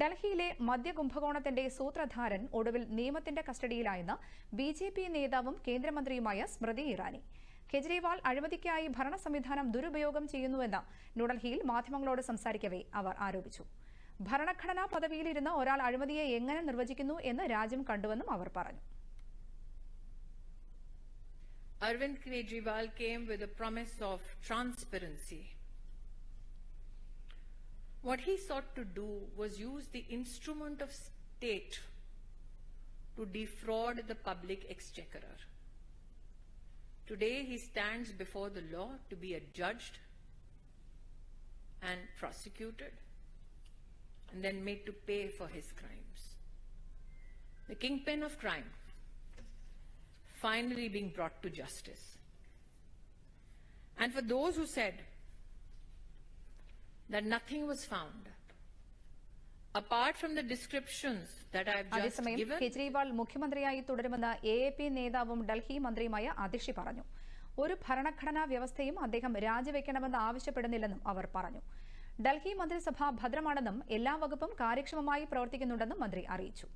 ഡൽഹിയിലെ മദ്യകുംഭകോണത്തിന്റെ സൂത്രധാരൻ ഒടുവിൽ നിയമത്തിന്റെ കസ്റ്റഡിയിലായെന്ന് ബി ജെ പി നേതാവും കേന്ദ്രമന്ത്രിയുമായ സ്മൃതി ഇറാനി. കെജ്രിവാൾ അഴിമതിക്കായി ഭരണ സംവിധാനം ദുരുപയോഗം ചെയ്യുന്നുവെന്ന് ന്യൂഡൽഹിയിൽ മാധ്യമങ്ങളോട് സംസാരിക്കവേ അവർ ആരോപിച്ചു. ഭരണഘടനാ പദവിയിലിരുന്ന് ഒരാൾ അഴിമതിയെ എങ്ങനെ നിർവചിക്കുന്നു എന്ന് രാജ്യം കണ്ടുവെന്നും അവർ പറഞ്ഞു. Arvind Kejriwal came with a promise of. What he sought to do was use the instrument of state to defraud the public exchequer. Today he stands before the law to be adjudged and prosecuted and then made to pay for his crimes. The kingpin of crime finally being brought to justice. And for those who said that nothing was found, apart from the descriptions that I have just അതേസമയം given, Kejriwal മുഖ്യമന്ത്രിയായി തുടരുമെന്ന് A A P നേതാവും ഡൽഹി മന്ത്രിയുമായ അതിഷി പറഞ്ഞു. ഒരു ഭരണഘടനാ വ്യവസ്ഥയും അദ്ദേഹം രാജിവെക്കണമെന്ന് ആവശ്യപ്പെടുന്നില്ലെന്നും അവർ പറഞ്ഞു. ഡൽഹി മന്ത്രിസഭ ഭദ്രമാണെന്നും എല്ലാ വകുപ്പും കാര്യക്ഷമമായി പ്രവർത്തിക്കുന്നുണ്ടെന്നും മന്ത്രി അറിയിച്ചു.